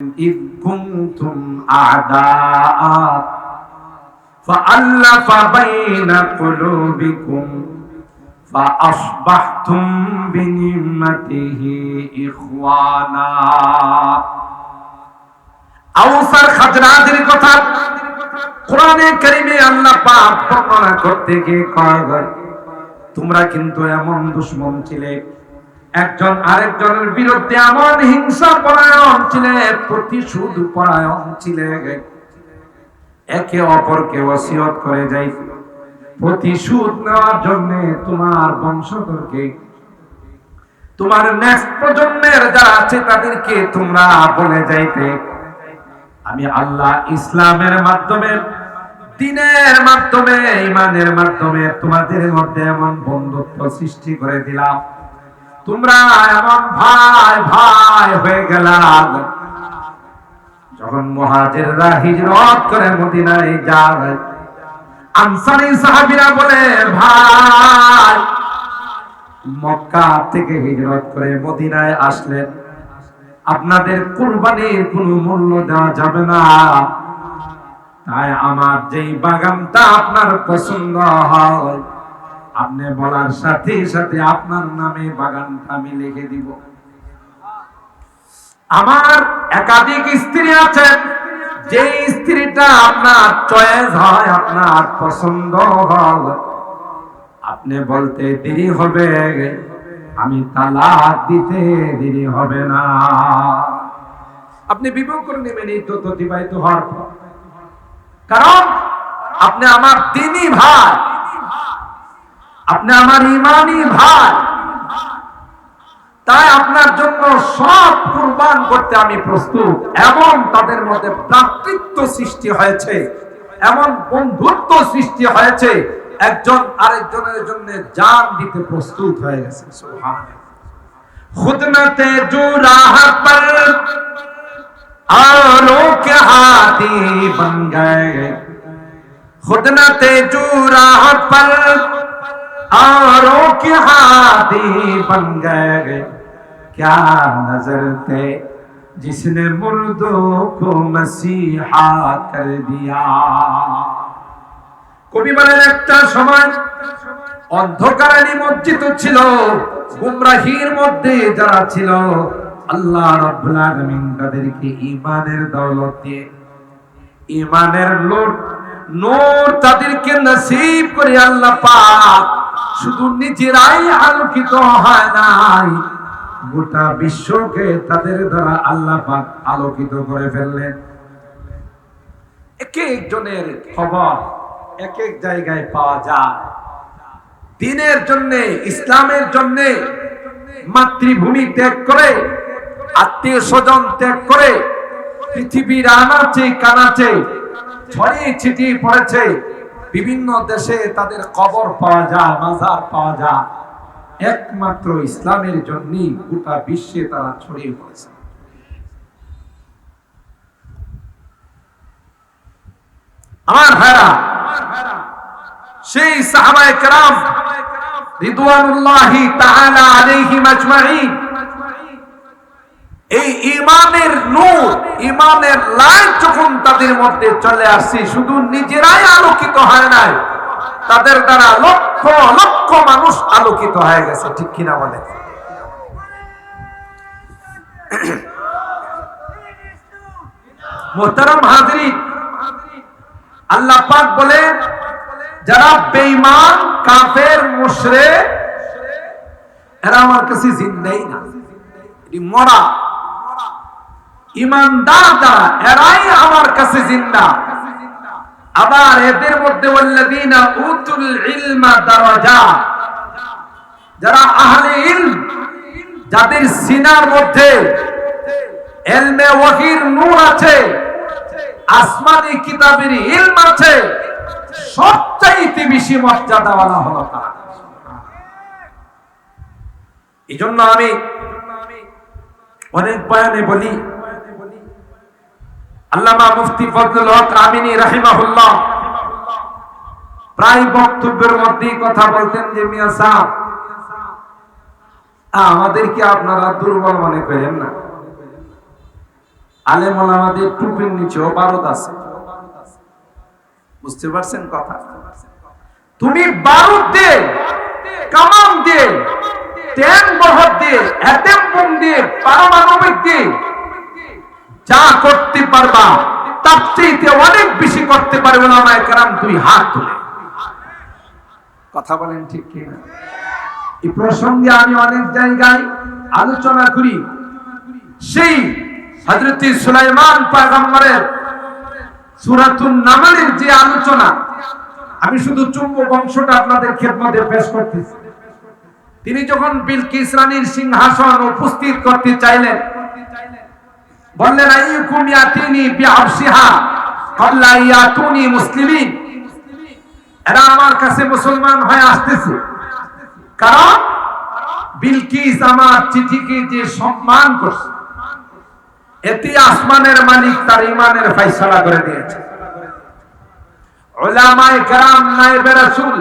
إذ كنتم أعداء فألف بين قلوبكم فأصبحتم بنعمته إخوانا আউসার খাজরাদের কথা কোরআনে কারিমে আল্লাহ পাক বর্ণনা করতে গিয়ে কয় তোমরা কিন্তু এমন দুশ্মন ছিলে একজন আরেকজনের বিরুদ্ধে এমন হিংসা পরায়ণ ছিলে, প্রতিশোধ পরায়ণ ছিলে। একে অপরকে ওসিয়ত করে যাই। প্রতিশোধ নেওয়ার জন্য তোমার বংশধরকে, তোমার নেক্সট প্রজন্মের যারা আছে তাদেরকে তোমরা বলে যাইতে। আমি আল্লাহ ইসলামের মাধ্যমে, দিনের মাধ্যমে ইমানের মাধ্যমে তোমাদের মধ্যে এমন বন্ধুত্ব সৃষ্টি করে দিলাম। তোমরা এমন ভাই ভাই হয়ে গেলাম যখন মহাজেররা হিজরত করে মদিনায় যায়, আনসারি সাহাবীরা বলে, ভাই, মক্কা থেকে হিজরত করে মদিনায় আসলেন আপনাদের কুরবানির কোনো মূল্য দেওয়া যাবে না। তাই আমার যেই বাগানটা আপনার পছন্দ হয় আপনি বলার সাথে সাথে আপনার নামে বাগানটা আমি লিখে দিব। আমার একাধিক স্ত্রী আছে যে স্ত্রীটা আপনার চয়েস হয়, আপনার পছন্দ হয়। আপনি বলতে দেরি হবে, আমি তালাক দিতে দেরি হবে না। আপনি বিবাহ করে নেবেন, এই তথ্য অতিবাহিত হওয়ার পর। কারণ আপনি আমার তিনি ভাই। আপনি আমার ইমানই ভাই। তাই আপনার জন্য সব কুরবান করতে আমি প্রস্তুত। এমন তাদের মধ্যে ভ্রাতৃত্ব সৃষ্টি হয়েছে। এমন বন্ধুত্ব সৃষ্টি হয়েছে। একজন আরেকজনের জন্য জান দিতে প্রস্তুত হয়ে গেছে। খুদনতে জু রাহ পর হাতি বন গয়ে। খুদনতে জু রাহ পর आरों के हाथी बन गए क्या नजर थे जिसने मुर्दों को मसीहा कर दिया কবি বলেন একটা সময় অন্ধকারে নিমজ্জিত ছিল গুমরাহির মধ্যে যারা ছিল আল্লাহ রাব্বুল আলামিন তাদেরকে ঈমানের দৌলত দিয়ে ঈমানের লোট নূর তাদেরকে নসিব করে আল্লাহ পাক শুধু নিজেরাই আলোকিত হয় নাই, গোটা বিশ্বকে তাদের দ্বারা আল্লাহ পাক আলোকিত করে ফেললেন। এক একজনের খবর এক এক জায়গায় পাওয়া যায়। দিনের জন্য, ইসলামের জন্য, মাতৃভূমি ত্যাগ করে, আত্মীয় স্বজন ত্যাগ করে, পৃথিবীর আনাচে কানাচে ছড়িয়ে ছিটিয়ে পড়েছে। বিভিন্ন দেশে তাদের কবর পাওয়া যায়, মাজার পাওয়া যায়। একমাত্র ইসলামের জন্য গোটা বিশ্বে তারা ছড়িয়ে পড়েছে। আমার ভাইরা, সেই সাহাবায়ে কেরাম রিদওয়ানুল্লাহি তাআলা আলাইহিম আজমাইন এই ইমানের নূর, ইমানের লাইট যখন তাদের মধ্যে চলে আসছে, শুধু নিজেরাই আলোকিত হয় নাই, তাদের দ্বারা লক্ষ লক্ষ মানুষ আলোকিত হয়ে গেছে, ঠিক কিনা বলে? মোহতারাম হাজরি, আল্লাহ পাক বলে যারা বেঈমান, কাফের মুশরে এরা আমার কাছে জিন্দাই না। মরা এরাই আমার কাছে জিন্দা। আবার এদের মধ্যে ইলমা যারা যাদের সিনার মধ্যে ওয়াহির নূর আছে, আসমানি কিতাবের ইলম আছে, সবচাইতে বেশি মর্যাদাওয়ালা হলো তারা। এই জন্য আমি অনেক বয়ানে বলি আল্লামা মুফতি ফজলুল হক আমিনী রাহিমাহুল্লাহ প্রায় বক্তব্যের মধ্যেই কথা বলতেন যে মিয়া সাহেব আমাদেরকে আপনারা দুর্বল মনে করেন না। আলেম ওলামাদের টুপির নিচেও বারত আছে। বুঝতে পারছেন কথা? তুমি বারুদ দে কামান দিয়ে ট্যাং বহর দিয়ে অ্যাটেম বোম পারমাণবিক দিয়ে যা করতে পারবা, তার চেয়ে অনেক বেশি করতে পারবে না তুই হাত তুলে। কথা বলেন ঠিক কি না এই প্রসঙ্গে আমি অনেক জায়গায় আলোচনা করি। সেই হযরত সুলাইমান পয়গম্বরের সূরাতুন নামলের যে আলোচনা, আমি শুধু চুম্বক অংশটা আপনাদের খেদমতে পেশ করতেছি। তিনি যখন বিলকিস রানীর সিংহাসন উপস্থিত করতে চাইলেন বললেন ইয়াতিনি মুসলিমিন। এরা আমার কাছে মুসলমান হয়ে আসতেছে। কারণ বিলকিস আমার চিঠিকে যে সম্মান করছে এতে আসমানের মালিক তার ইমানের ফয়সালা করে দিয়েছে। ওলামায়ে কেরাম, নায়েবে রাসূল,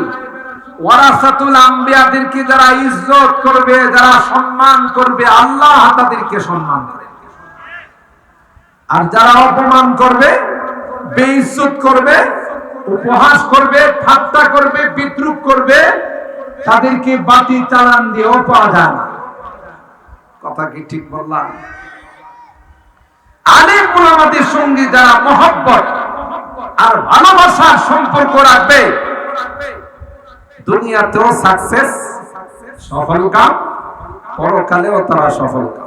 ওয়ারাসাতুল আম্বিয়াদেরকে যারা ইজ্জত করবে, যারা সম্মান করবে, আল্লাহ তাদেরকে সম্মান করে। আর যারা অপমান করবে, বেইজ্জত করবে, উপহাস করবে, ঠাট্টা করবে, বিদ্রুপ করবে, তাদেরকে বাতি চালান দিয়েও পাওয়া যায় না কথা কি ঠিক বললাম? আলেম ওলামাদের সঙ্গে যারা মহব্বত আর ভালোবাসার সম্পর্ক রাখবে, দুনিয়াতেও সাকসেস সফল কাম পরকালেও তারা সফল কাম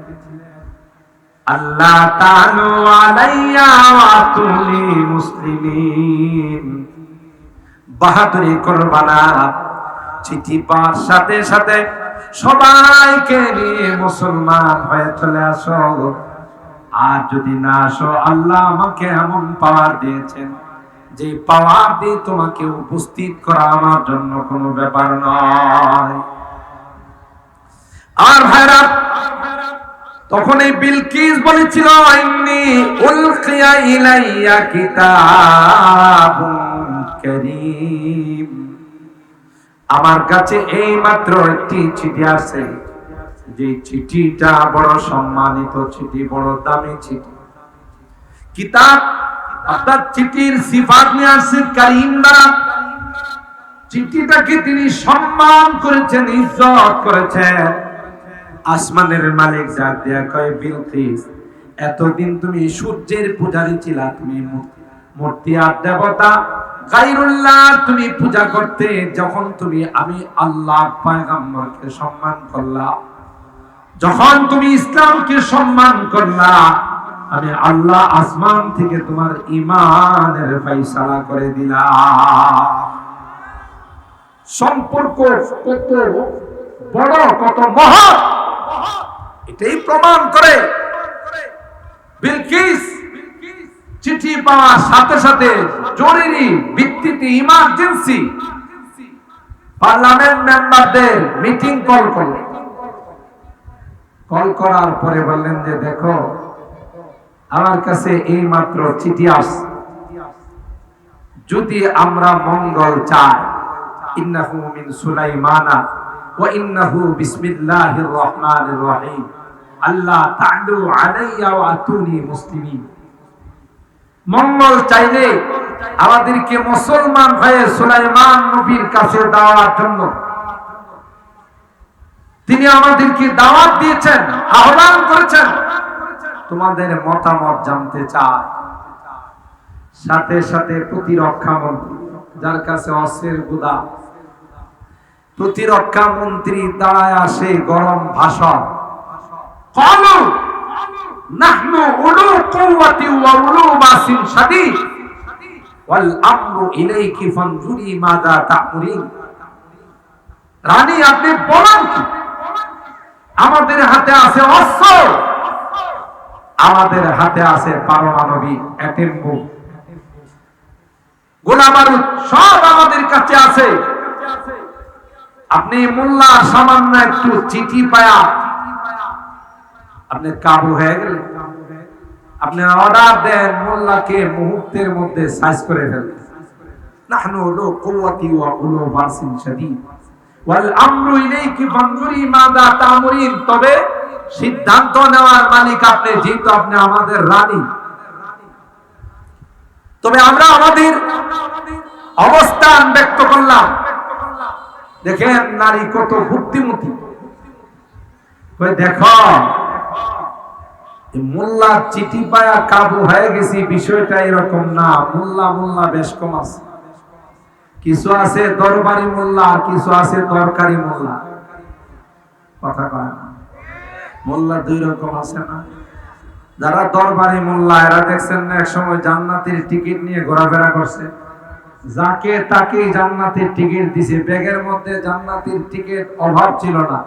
আল্লাহ তাআলা আলাইয়া তুলি মুসলিমিন। বাহাদুরি করবা না চিঠি পাওয়ার সাথে সাথে সবাইকে নিয়ে মুসলমান হয়ে চলে আসো। আর যদি না আসো, আল্লাহ আমাকে এমন পাওয়ার দিয়েছেন, যে পাওয়ার দিয়ে তোমাকে উপস্থিত করা আমার জন্য কোনো ব্যাপার নয়। আর ভাইরা তখন এই বিলকিস বলেছিল, ইন্নি উলকিয়া ইলাইয়া কিতাবুন আমার কাছে এই মাত্র একটি চিঠি আছে। যে চিঠিটা বড় সম্মানিত চিঠি, বড় দামি চিঠি। কিতাব অর্থাৎ চিঠির সিফাত নিয়ে আসছে কারিম দ্বারা। চিঠিটাকে তিনি সম্মান করেছেন, ইজ্জত করেছেন। আসমানের মালিক যা দেয়া কয় বিলকিস এতদিন তুমি সূর্যের পূজারী ছিলা, তুমি মূর্তি আর দেবতা। গাইরুল্লাহ তুমি পূজা করতে, যখন তুমি, আমি আল্লাহ পয়গম্বরকে সম্মান করলা যখন তুমি ইসলামকে সম্মান করলা, আমি আল্লাহ আসমান থেকে তোমার ইমানের ফয়সালা করে দিলাম। সম্পর্ক কত বড়, কত মহৎ। এটাই প্রমাণ করে বিলকিস চিঠি পাওয়ার সাথে সাথে জরুরি ভিত্তিতে ইমার্জেন্সি পার্লামেন্ট মেম্বারদের মিটিং কল করলেন কল করার পরে বললেন যে, দেখো, আমার কাছে এই মাত্র চিঠি আস। যদি আমরা মঙ্গল চাই, ইন্নাহু মিন সুলাইমানা ওয়া ইন্নাহু বিসমিল্লাহির রহমানির রহিম। আল্লাহ আলাইয়া ওয়া আতুনি মুসলিমিন। মঙ্গল চাইলে আমাদেরকে মুসলমান হয়ে সুলাইমান নবীর কাছে দেওয়ার জন্য। তিনি আমাদেরকে দাওয়াত দিয়েছেন, আহ্বান করেছেন। তোমাদের মতামত জানতে চায় সাথে সাথে প্রতিরক্ষা মন্ত্রী, যার কাছে অস্ত্রের গুদা। প্রতিরক্ষা মন্ত্রী দাঁড়ায় আসে গরম ভাষণ। কলু নাহনু উলু কুওয়াতি ওয়া উলু বাসিন শাদীদ ওয়াল আমরু ইলাইকি ফানজুরি মাযা তা'মুরিন। রানী আপনি বলেন কি? আমাদের হাতে আছে অস্ত্র। আমাদের হাতে আছে পারমাণবিক অ্যাটম বোম গোলা সব আমাদের কাছে আছে। আপনি মোল্লা সামান্য একটু চিঠি পায়া আপনি কাবু হয়ে গেলেন আপনি অর্ডার দেন মোল্লাকে মুহূর্তের মধ্যে সাইজ করে ফেলেন نحن ذو قوة وأولو بأس شديد والأمر إليك فانظري ماذا تأمرين তবে সিদ্ধান্ত নেওয়ার মালিক আপনি যেহেতু আপনি আমাদের রানী তবে আমরা আমাদের অবস্থান ব্যক্ত করলাম দেখেন নারী কত কই দেখো মোল্লা চিঠি পায়া কাবু হয়ে গেছি, বিষয়টা এরকম না। মোল্লা মোল্লা বেশ কম আছে। কিছু আছে দরবারি মোল্লা, আর কিছু আছে দরকারি মোল্লা। কথা কয় না। মোল্লা দুই রকম আছে না। যারা দরবারি মোল্লা, এরা দেখছেন না এক সময় জান্নাতের টিকিট নিয়ে ঘোরাফেরা করছে। যাকে তাকে জান্নাতের টিকিট দিছে, ব্যাগের মধ্যে জান্নাতের টিকিট অভাব ছিল না।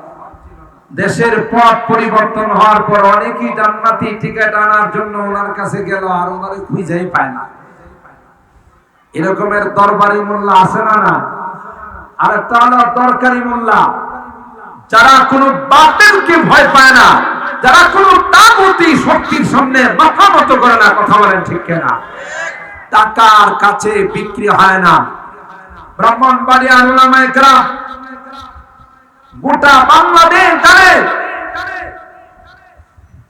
দেশের পথ পরিবর্তন হওয়ার পর অনেকেই জান্নাতি টিকিট আনার জন্য ওনার কাছে গেল আর ওনারে খুঁজেই পায় না। এরকমের দরবারি মোল্লা আছে না না আর একটা দরকারি মোল্লা। যারা কোনো বাতিলকে ভয় পায় না, যারা কোনো তাগতি শক্তির সামনে মাথা মতো করে না, কথা বলেন ঠিক কিনা? টাকার কাছে বিক্রি হয় না। ব্রাহ্মণবাড়ি আনুলামায় গ্রাম গোটা বাংলাদেশ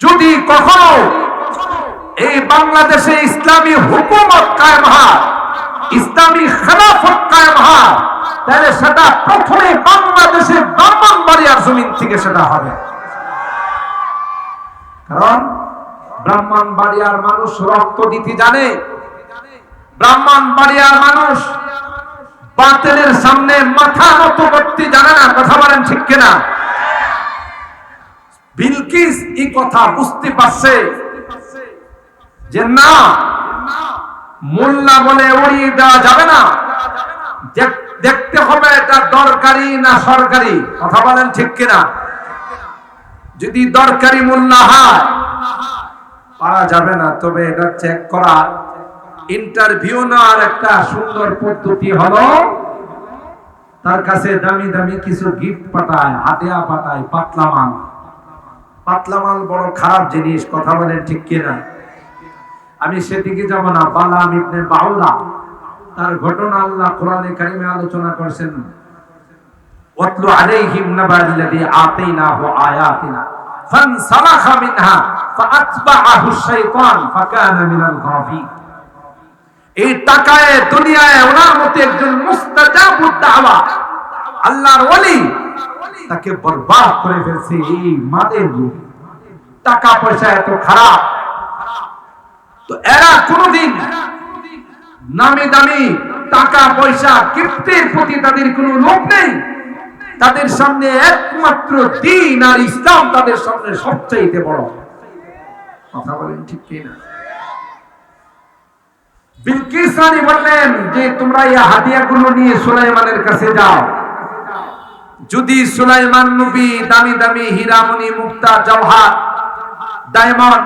যদি কখনো এই বাংলাদেশে ইসলামী হুকুমত কায়েম হয়, ইসলামী খেলাফত কায়েম হয়, তাহলে সেটা প্রথমে বাংলাদেশের ব্রাহ্মণবাড়িয়ার জমিন থেকে সেটা হবে। কারণ ব্রাহ্মণবাড়িয়ার মানুষ রক্ত দিতে জানে। ব্রাহ্মণবাড়িয়ার মানুষ, বাতিলের সামনে মাথা নত করতে জানে না, কথা বলেন ঠিক কিনা? বিলকিস এই কথা বুঝতে পারছে যে না, মোল্লা বলে উড়িয়ে দেওয়া যাবে না। দেখতে হবে এটা দরকারি না সরকারি, কথা বলেন ঠিক কিনা? যদি দরকারি মোল্লা হয়, পারা যাবে না, তবে এটা চেক করা ইন্টারভিউ নেওয়ার একটা সুন্দর পদ্ধতি হলো, তার কাছে দামি দামি কিছু গিফট পাঠায়, হাতিয়া পাঠায়, পাতলা মাল। পাতলা মাল বড় খারাপ জিনিস, কথা বলেন ঠিক কিনা? আমি সেদিকে যাব না বালাম ইবনে বাউলা। তার ঘটনা আল্লাহ কোরআনে কারিমে আলোচনা করেছেন। ওয়াতলু আলাইহিম নাবাল্লাযী আতাইনাহু আয়াতিনা। ফানসালাখা মিনহা, ফাআতবাআহু আশ-শাইতান ফাকানা মিনাল গাফিল। এই টাকায়, দুনিয়ায় ওনার মতো একজন আল্লাহর ওলি তাকে বরবাদ করে ফেলছে এই মাদের লোক টাকা পয়সা এত খারাপ। তো এরা কোনদিন নামি দামি টাকা, পয়সা কীর্তির প্রতি তাদের কোনো লোভ নেই। তাদের সামনে একমাত্র দিন আর ইসলাম তাদের সামনে সবচাইতে বড়। কথা বলেন ঠিক কিনা? বিলকিস রানী বললেন যে, তোমরা এই হাদিয়াগুলো নিয়ে সুলাইমানের কাছে যাও। যদি সুলাইমান নবী, দামি দামি হীরামণি, মুক্তা, জওহার, ডায়মন্ড,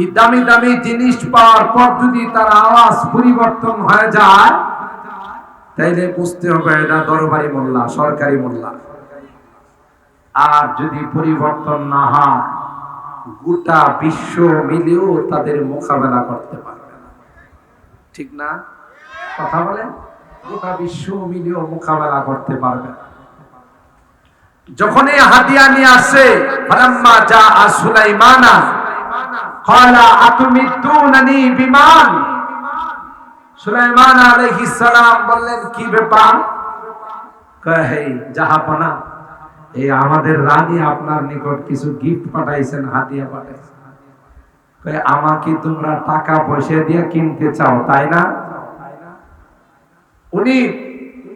এই দামি দামি জিনিস পাওয়ার পর যদি তার আওয়াজ পরিবর্তন হয়ে যায়, তাইলে বুঝতে হবে এটা দরবারি মোল্লা, সরকারি মোল্লা। আর যদি পরিবর্তন না হয়, গোটা বিশ্ব মিলেও তাদের মোকাবেলা করতে পারবে না ঠিক না? কথা বলেন। গোটা বিশ্ব মিলেও মোকাবেলা করতে পারবে। যখন এই হাতিয়া নিয়ে আসে, ফালাম্মা যা সুলাইমানা, ক্বালা আতুমিদ্দুনানি বিমান? সুলাইমান আলাইহিস সালাম বললেন, কি ব্যাপার? কয় হে জাহাপনা, এই আমাদের রানী আপনার নিকট কিছু গিফট পাঠাইছেন হাতিয়া পাঠাইছেন। আমাকে তোমরা টাকা পয়সা দিয়ে কিনতে চাও, তাই না? উনি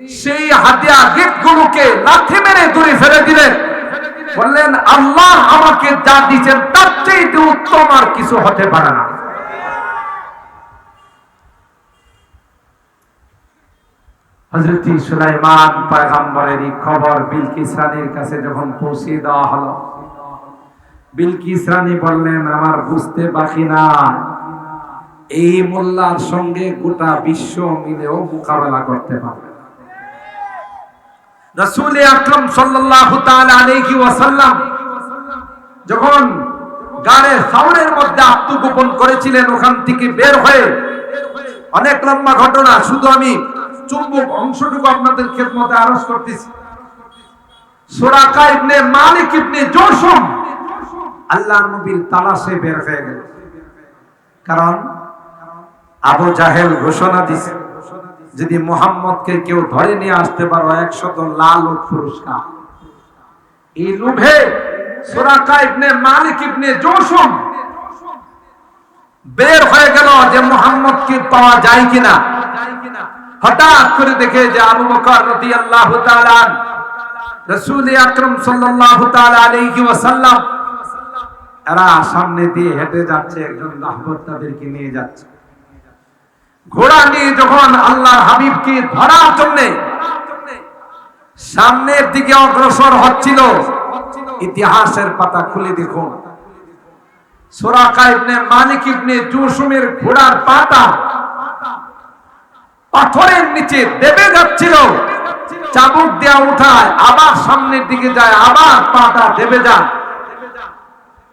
সেই হাতিয়া গিফট গুলোকে লাথি মেরে দূরে ফেলে দিলেন। বললেন, আল্লাহ আমাকে যা দিচ্ছেন তার চাইতে উত্তম আর কিছু হতে পারে না। হজরত সুলাইমান পয়গম্বরের খবর বিলকিস কাছে যখন পৌঁছে দেওয়া হলো বিলকিস রানী বললেন, আমার বুঝতে বাকি না এই মোল্লার সঙ্গে গোটা বিশ্ব মিলেও মোকাবেলা করতে পারবে আলাইহি ওয়াসাল্লাম যখন গাড়ে মধ্যে আত্মগোপন করেছিলেন, ওখান থেকে বের হয়ে অনেক লম্বা ঘটনা, শুধু আমি চুম্বক অংশটুকু আপনাদের খেদমতে আরজ করতেছি। সুরাকা ইবনে মালিক ইবনে জোসম আল্লাহর নবীর তালাশে বের হয়ে গেল। কারণ আবু জাহেল ঘোষণা দিছে, যদি মোহাম্মদকে কেউ ধরে নিয়ে আসতে পারো, একশত লাল পুরস্কার। এই লোভে সুরাকা ইবনে মালিক ইবনে জোসম বের হয়ে গেল যে মোহাম্মদ মোহাম্মদকে পাওয়া যায় কিনা। হঠাৎ করে দেখে যে আবু বকর রাদিয়াল্লাহু তাআলা, রাসূল আকরাম তাআলা আলাইহি ওয়াসাল্লাম এরা সামনে দিয়ে হেঁটে যাচ্ছে, একজন রাহবত তাদেরকে নিয়ে যাচ্ছে। ঘোড়া নিয়ে যখন আল্লাহর হাবিবকে ধরার জন্য সামনের দিকে অগ্রসর হচ্ছিল, ইতিহাসের পাতা খুলে দেখুন। সোরাকা ইবনে মালিক ইবনে জুসুমের ঘোড়ার পাতা পাথরের নিচে দেবে যাচ্ছিল, চাবুক দেয়া উঠায় আবার সামনের দিকে যায়, আবার পাটা দেবে যায়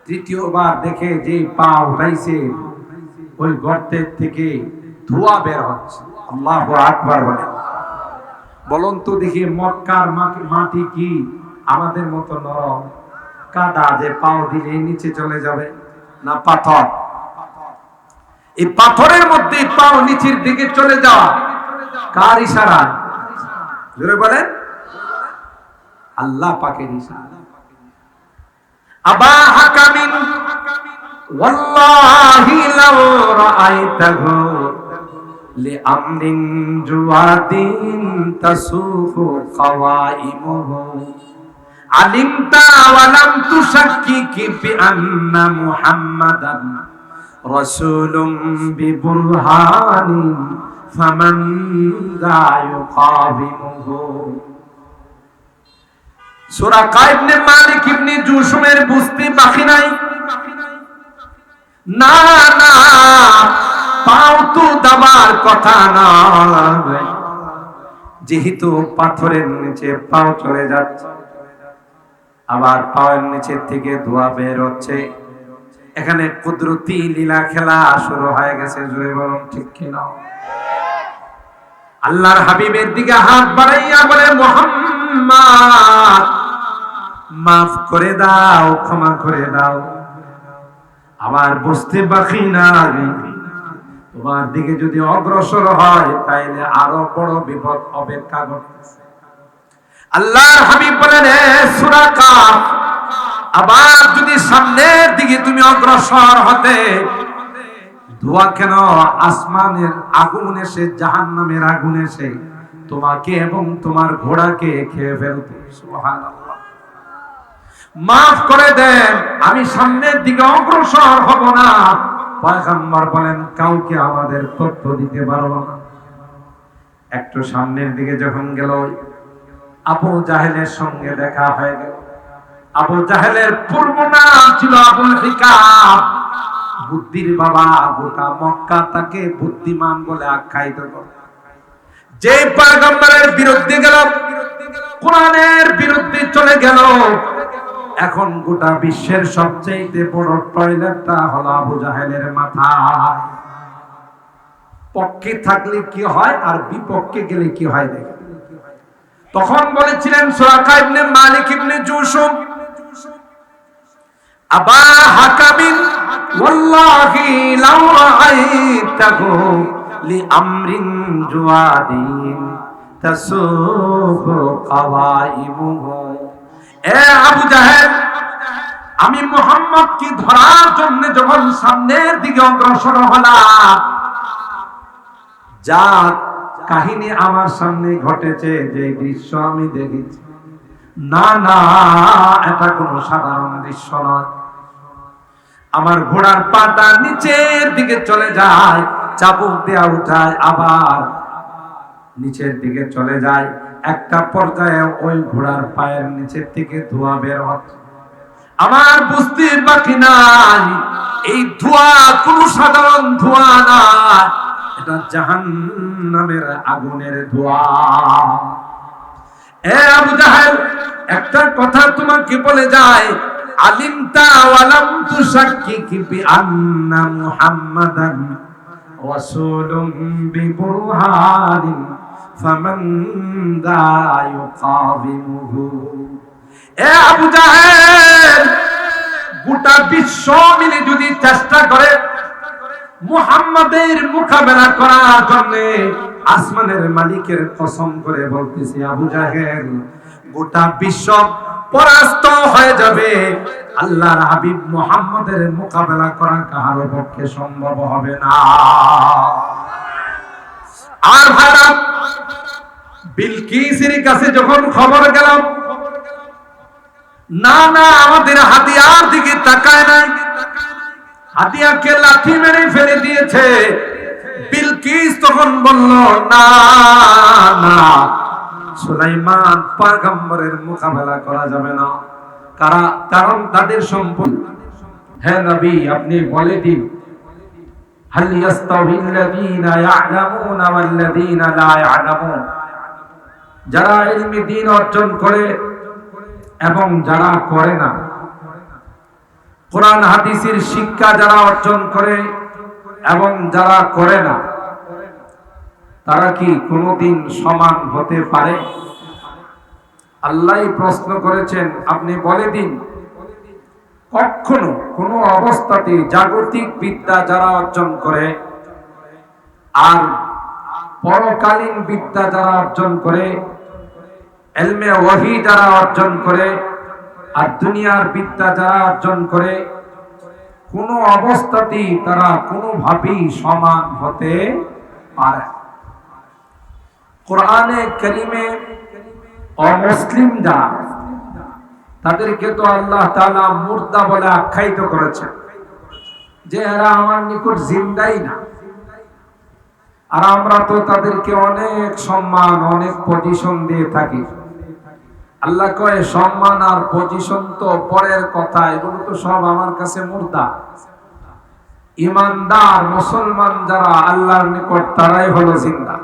তৃতীয়বার দেখে যে পা উঠাইছে, ওই গর্তের থেকে ধোঁয়া বের হচ্ছে। আল্লাহ আকবার বলে বলুন তো দেখি মক্কার মাটি- কি? আমাদের মতো নরম। কাদা যে পাও দিলে নিচে চলে যাবে না পাথর? এই পাথরের মধ্যে পাও নিচের দিকে চলে যাওয়া কার ইশারা? জোরে বলেন। আল্লাহ পাকের ইশারা। আবা হাকামিন ওয়াল্লাহি লাউ রাআইতাহু লিআমরিন জুয়াদিন তাসুফু কাওয়াইমুহু আলিমতা ওয়া লাম তুশাক্কিকি বিআন্না মুহাম্মাদান রাসূলুম বিবুরহানিন ফামান দা ইউকাবিমুহু। সূরা কাইবনে মালিক ইবনে জুসুমের বুঝতে বাকি নাই। না না, পাও তো দাবার কথা না। যেহেতু পাথরের নিচে পাও চলে যাচ্ছে, আবার পাওয়ের নিচের থেকে ধোয়া বের হচ্ছে। এখানে কুদরতি লীলা খেলা শুরু হয়ে গেছে জুড়ে বলুন, ঠিক কিনা আল্লাহর হাবিবের দিকে হাত বাড়াইয়া বলে, মোহাম্মদ মাফ করে দাও, ক্ষমা করে দাও। আমার বুঝতে বাকি নাই। তোমার দিকে যদি অগ্রসর হয়, তাইলে আরও বড় বিপদ অপেক্ষা করতেছে। আল্লাহর হাবিব বলেন হে সূরা কাফ আবার যদি সামনের দিকে তুমি অগ্রসর হতে ধোয়া কেন আসমানের আগুন এসে, জাহান্নামের আগুন এসে তোমাকে এবং তোমার ঘোড়াকে খেয়ে ফেলতে সুবহানাল্লাহ। মাফ করে দেন, আমি সামনের দিকে অগ্রসর হব না। পয়গম্বর বলেন, কাউকে আমাদের তথ্য দিতে পারব না। একটু সামনের দিকে যখন গেল, আবু জাহেলের সঙ্গে দেখা হয়ে গেল। আবু জাহেলের পূর্ব নাম ছিল আবুল হিকাম। বুদ্ধির বাবা গোটা মক্কা তাকে বুদ্ধিমান বলে আখ্যায়িত করে যে পয়গম্বরের বিরুদ্ধে গেল, কোরআনের বিরুদ্ধে চলে গেল এখন গোটা বিশ্বের সবচেয়ে বড় টয়লেটটা হলো আবু জাহেলের মাথায়। পক্ষে থাকলে কি হয় আর বিপক্ষে গেলে কি হয় দেখেন। তখন বলেছিলেন সুরাকা ইবনে মালিক ইবনে জুসুম, আবা হাকামিন ওয়াল্লাহি লাউ রাআইতাহু লিআমরিন জুয়াদিন তাসুফু কাওয়াইমুহু। এ আবু জাহেল, আমি মোহাম্মদ কি ধরার জন্য যখন সামনের দিকে অগ্রসর হলাম? যা কাহিনী আমার সামনে ঘটেছে, যে দৃশ্য আমি দেখেছি। না না, এটা কোনো সাধারণ দৃশ্য নয়। আমার ঘোড়ার পাটা নিচের দিকে চলে যায়, চাবুক দেয়া উঠায়, আবার নিচের দিকে চলে যায়। একটা পর্যায়ে ওই ঘোড়ার পায়ের নিচের থেকে ধোঁয়া বের হচ্ছে আমার বুঝতে বাকি নাই, এই ধোঁয়া কোন সাধারণ ধোঁয়া না, এটা জাহান নামের আগুনের ধোঁয়া। এ একটা কথা তোমাকে বলে যায় আলিমতা ওয়ালাম তুশাক্কিকি বি আন্না মুহাম্মাদান রাসূলুম বিবুরহানিন। গোটা বিশ্ব মিলে যদি চেষ্টা করে মুহাম্মাদের মোকাবেলা করার জন্য আসমানের মালিকের কসম করে বলতেছি, আবু জাহেল, গোটা বিশ্ব পরাস্ত হয়ে যাবে। আল্লাহর হাবিব মুহাম্মাদের মোকাবেলা করা কাহার পক্ষে সম্ভব হবে না। আর ভাইরা বিলকিসের কাছে যখন খবর গেলাম, না না, আমাদের হাতিয়ার দিকে তাকায় নাই। হাতিয়াকে লাথি মেরে ফেলে দিয়েছে। বিলকিস তখন বলল, না না, সুলাইমান, পাগম্বরের মোকাবেলা করা যাবে না। কারা, কারণ তাদের সম্পদ হ্যাঁ নবী, আপনি বলে দিন। هل يستوي الذين يعلمون والذين لا يعلمون যারা ইলমি দিন অর্জন করে এবং যারা করে না কোরআন হাদিসের শিক্ষা যারা অর্জন করে এবং যারা করে না তারা কি কোনোদিন সমান হতে পারে আল্লাহ প্রশ্ন করেছেন আপনি বলে দিন কখনো কোনো অবস্থাতে জাগতিক বিদ্যা যারা অর্জন করে আর পরকালীন বিদ্যা যারা অর্জন করে, এলমে ওয়াহি যারা অর্জন করে আর দুনিয়ার বিদ্যা যারা অর্জন করে, কোনো অবস্থাতেই তারা কোনোভাবেই সমান হতে পারে কোরআনে করিমে অমুসলিম যারা তাদেরকে তো আল্লাহ তাআলা মুর্দা বলে আখ্যায়িত করেছেন। যে এরা আমার নিকট জিন্দাই না। আর আমরা তো তাদেরকে অনেক সম্মান, অনেক পজিশন দিয়ে থাকি। আল্লাহ কয়, সম্মান আর পজিশন তো পরের কথা, এগুলো তো সব আমার কাছে মুর্দা। ইমানদার, মুসলমান যারা আল্লাহর নিকট, তারাই হলো জিন্দা।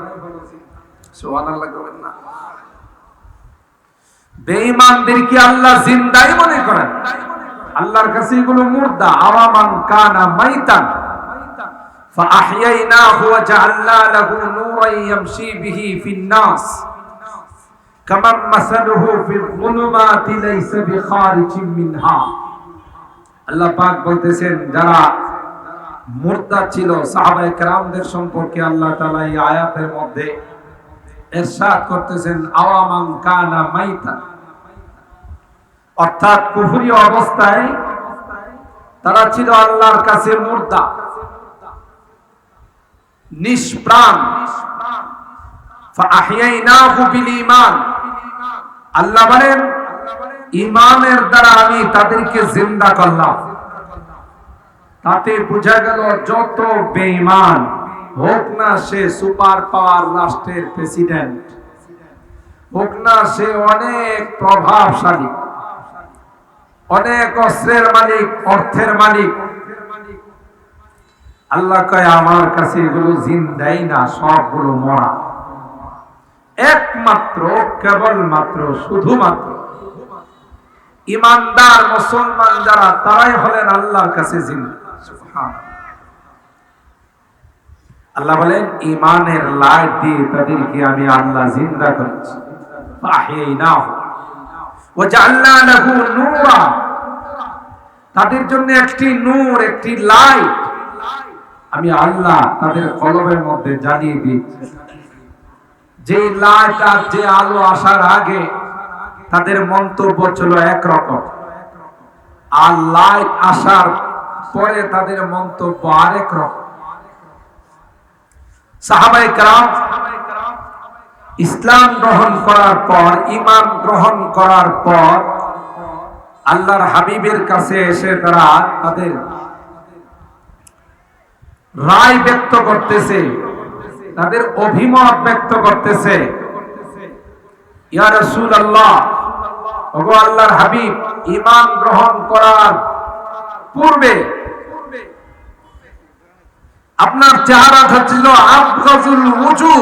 সুবহানাল্লাহ করবেন না বেঈমানদেরকে আল্লাহ জিন্দাই মনে করেন আল্লাহর কাছে এগুলো মুর্দা আওয়ামান কানা মাইতান فأحييناه وجعلنا له نورا يمشي به في الناس كمن مثله في الظلمات ليس بخارج منها আল্লাহ পাক বলতেছেন যারা মুর্দা ছিল সাহাবায়ে কেরামদের সম্পর্কে আল্লাহ তাআলা এই আয়াতের মধ্যে এরশাদ করতেছেন আওয়ামান কানা মাইতান অর্থাৎ কুফরি অবস্থায় তারা ছিল আল্লাহর কাছে মুর্দা। নিষ্প্রাণ। আল্লাহ বলেন, ঈমানের দ্বারা আমি তাদেরকে জিন্দা করলাম। তাতে বোঝা গেল যত বেঈমান, হোক না সে সুপার পাওয়ার রাষ্ট্রের প্রেসিডেন্ট, হোক না সে অনেক প্রভাবশালী। অনেক অস্ত্রের মালিক, অর্থের মালিক। আল্লাহ কয়, আমার কাছে এগুলো জিন্দাই না, সবগুলো মরা। একমাত্র, কেবলমাত্র, শুধুমাত্র ইমানদার, মুসলমান যারা, তারাই হলেন আল্লাহর কাছে আল্লাহ বলেন, ইমানের লাইট দিয়ে তাদেরকে আমি আল্লাহ জিন্দা করেছি। তাদের জন্য একটি নূর, একটি লাইট। আমি আল্লাহ তাদের কলমের মধ্যে জানিয়ে দিচ্ছি যে লাইট আর যে আলো আসার আগে তাদের মন্তব্য ছিল একরকম। আর লাইট আসার পরে তাদের মন্তব্য আরেক রকম। সাহাবাই কালাম ইসলাম গ্রহণ করার পর ইমান গ্রহণ করার পর আল্লাহর হাবিবের কাছে এসে তারা তাদের রায় ব্যক্ত করতেছে, তাদের অভিমত ব্যক্ত করতেছে। ইয়া রাসূলুল্লাহ, ওগো আল্লাহর হাবিব ইমান গ্রহণ করার পূর্বে আপনার চেহারাটা ছিল আবগাজুল উজু।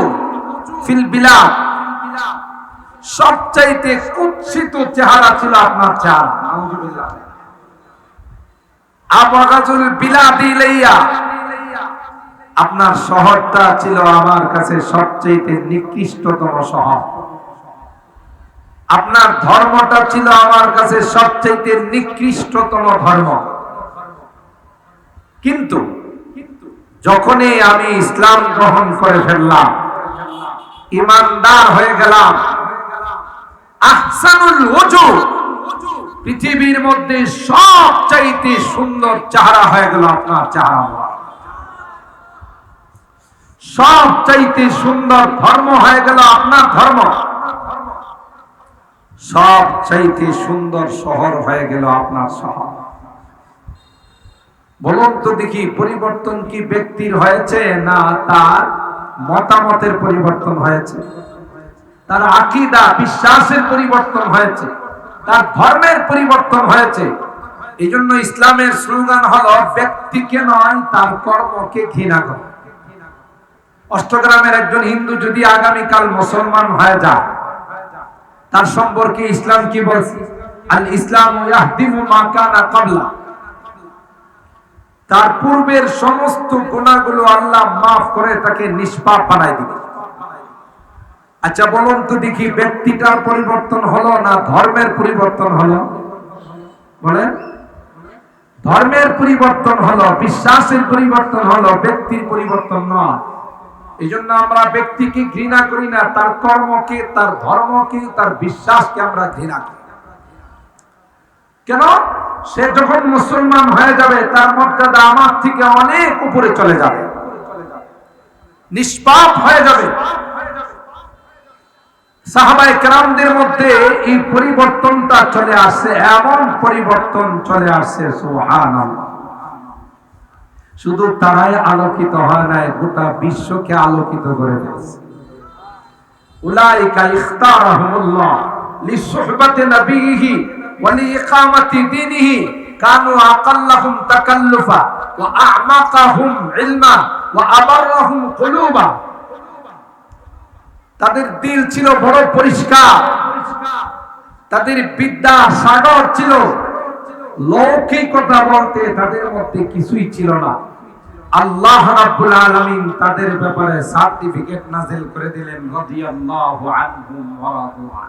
ফিল বিলাদ সবচাইতে কুৎসিত চেহারা ছিল আপনার লাইয়া আপনার শহরটা ছিল আমার কাছে সবচেয়ে নিকৃষ্টতম শহর। আপনার ধর্মটা ছিল আমার কাছে সবচেয়ে নিকৃষ্টতম ধর্ম। কিন্তু যখনই আমি ইসলাম গ্রহণ করে ফেললাম ইমানদার হয়ে গেলাম। আহসানুল ওজু পৃথিবীর মধ্যে সবচাইতে সুন্দর চেহারা হয়ে গেল আপনার চেহারা। সব চাইতে সুন্দর ধর্ম হয়ে গেল আপনার ধর্ম। সব চাইতে সুন্দর শহর হয়ে গেল আপনার শহর। বলুন তো দেখি, পরিবর্তন কি ব্যক্তির হয়েছে না তার? মতামতের পরিবর্তন হয়েছে। তার আকিদা, বিশ্বাসের পরিবর্তন হয়েছে। তার ধর্মের পরিবর্তন হয়েছে। এই জন্য ইসলামের স্লোগান হলো, ব্যক্তিকে নয়, তার কর্মকে ঘৃণা করে। অষ্টগ্রামের একজন হিন্দু যদি আগামীকাল মুসলমান হয়ে যায়, তার সম্পর্কে ইসলাম কি বলছে? আল ইসলাম ইয়াহদিমু মা কানা ক্বাবলা। তার পূর্বের সমস্ত গুনাহগুলো আল্লাহ মাফ করে তাকে নিষ্পাপ বানাই দিবে। আচ্ছা বলুন তো দেখি, ব্যক্তিটার পরিবর্তন হলো না ধর্মের পরিবর্তন হলো? বলে ধর্মের পরিবর্তন হলো, বিশ্বাসের পরিবর্তন হলো, ব্যক্তির পরিবর্তন নয়। এই জন্য আমরা ব্যক্তিকে ঘৃণা করি না, তার কর্মকে, তার ধর্মকে, তার বিশ্বাসকে আমরা ঘৃণা করি। কেন? সে যখন মুসলমান হয়ে যাবে, তার মর্যাদা আমার থেকে অনেক উপরে চলে যাবে। নিষ্পাপ হয়ে যাবে। সাহাবাই কেরামদের মধ্যে এই পরিবর্তনটা চলে আসছে, এমন পরিবর্তন চলে আসছে সোহান শুধু তারাই আলোকিত হয় নাই, গোটা বিশ্বকে আলোকিত করে ফেলছে। উলাইকা ইখতারাহুমুল্লাহ লিসুহবাতি নবিহি কুলুবা। তাদের দিল ছিল বড় পরিষ্কার। তাদের বিদ্যা সাগর ছিল। লৌকিকতা বলতে তাদের মধ্যে কিছুই ছিল না। আল্লাহ রাব্বুল আলামিন তাদের ব্যাপারে সার্টিফিকেট নাযিল করে দিলেন, রাদিয়াল্লাহু আনহুম ওয়া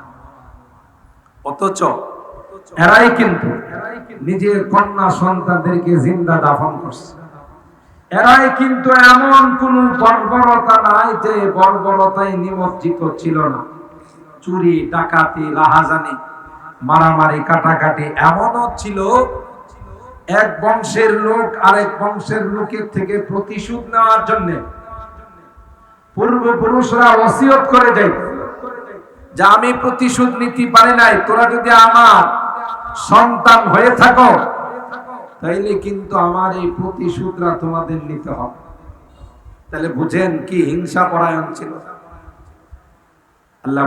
অথচ এরাই কিন্তু নিজের কন্যা সন্তানদেরকে জিন্দা দাফন করছে। এরাই কিন্তু এমন কোন বর্বরতা নাই যে বর্বরতায় নিমজ্জিত ছিল না। চুরি, ডাকাতি রাহাজানি মারামারি, কাটাকাটি এমনও ছিল, এক বংশের লোক আরেক বংশের লোকের থেকে প্রতিশোধ নেওয়ার জন্য পূর্বপুরুষরা ওসিয়ত করে যায় যে, আমি প্রতিশোধ নিতে পারি নাই, তোরা যদি আমার সন্তান হয়ে থাকো। তাইলে কিন্তু আমার এই প্রতিশোধরা তোমাদের নিতে হবে। তাহলে বুঝেন কি হিংসা পরায়ণ ছিল। আল্লাহ